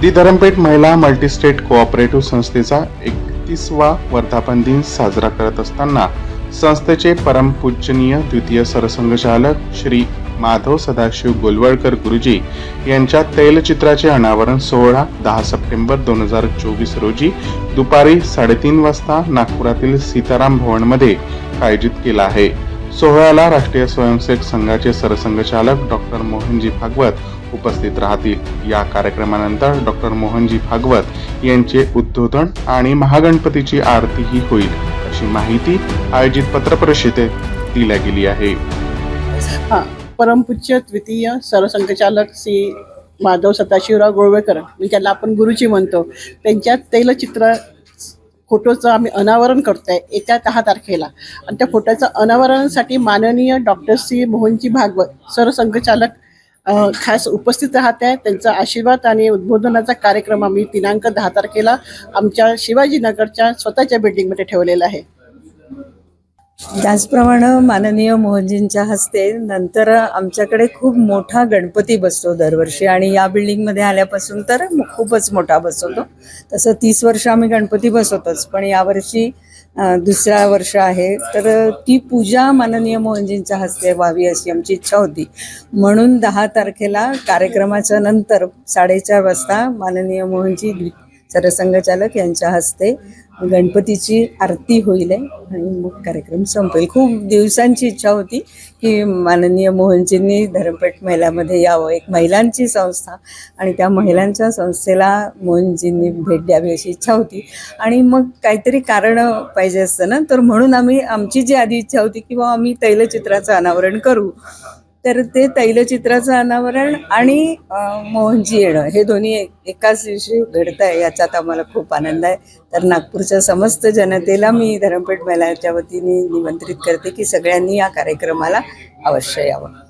दी धरमपेठ महिला multi-state cooperative संस्थेचा एकतीसवा वर्धापन दिन साजरा करत असताना संस्थेचे परमपूजनीय द्वितीय सरसंघचालक श्री माधव सदाशिव गोलवळकर गुरुजी यांच्या तैलचित्राचे अनावरण सोहळा दहा सप्टेंबर दोन हजार चोवीस रोजी दुपारी साडेतीन वाजता नागपुरातील सीताराम भवनमध्ये आयोजित केला आहे. सोहळ्याला राष्ट्रीय स्वयंसेवक संघाचे सरसंघचालक डॉक्टर मोहनजी भागवत उपस्थित राहतील. या कार्यक्रमानंतर डॉक्टर मोहनजी भागवत यांचे उद्बोधन आणि महागणपतीची आरतीही होईल. अशी माहिती आयोजित पत्रपरिषदेत दिल्या गेली आहे. परमपूज्य द्वितीय सरसंघचालक श्री माधव सदाशिवराव गोळवेकर म्हणजे आपण गुरुजी म्हणतो त्यांच्या तैलचित्र फोटोचं आम्ही अनावरण करतो आहे येत्या दहा तारखेला. आणि त्या फोटोचं अनावरणासाठी माननीय डॉक्टर श्री मोहनजी भागवत सरसंघचालक खास उपस्थित राहत आहे त्यांचा आशीर्वाद आणि उद्बोधनाचा कार्यक्रम आम्ही दिनांक दहा तारखेला आमच्या शिवाजीनगरच्या स्वतःच्या बिल्डिंगमध्ये ठेवलेला आहे. त्याचप्रमाणे माननीय मोहनजींच्या हस्ते नंतर आमच्याकडे खूप मोठा गणपती बसतो दरवर्षी आणि या बिल्डिंगमध्ये आल्यापासून तर खूपच मोठा बसवतो तसं तीस वर्ष आम्ही गणपती बसवतोच पण यावर्षी दुसरा वर्ष आहे. तर ती पूजा माननीय मोहनजींच्या हस्ते व्हावी अशी आमची इच्छा होती. म्हणून दहा तारखेला कार्यक्रमाच्या नंतर साडेचार वाजता माननीय मोहनजी द्वि- सरसंघचालक यांच्या हस्ते गणपतीची आरती होईल आहे आणि मग कार्यक्रम संपेल. खूप दिवसांची इच्छा होती की माननीय मोहनजींनी धरमपेठ महिलामध्ये यावं एक महिलांची संस्था. आणि त्या महिलांच्या संस्थेला मोहनजींनी भेट द्यावी अशी इच्छा होती. आणि मग काहीतरी कारण पाहिजे असतं ना तर म्हणून आम्ही आमची जी आधी इच्छा होती की बाबा आम्ही तैलचित्राचं अनावरण करू. तर ते तैलचित्राचं अनावरण आणि मोहनजी येणं. हे दोन्ही एक- एकाच दिवशी घडत आहे याच्यात आम्हाला खूप आनंद आहे. तर नागपूरच्या समस्त जनतेला मी धरमपेठ मेलाच्या वतीने निमंत्रित करते की सगळ्यांनी या कार्यक्रमाला अवश्य यावं.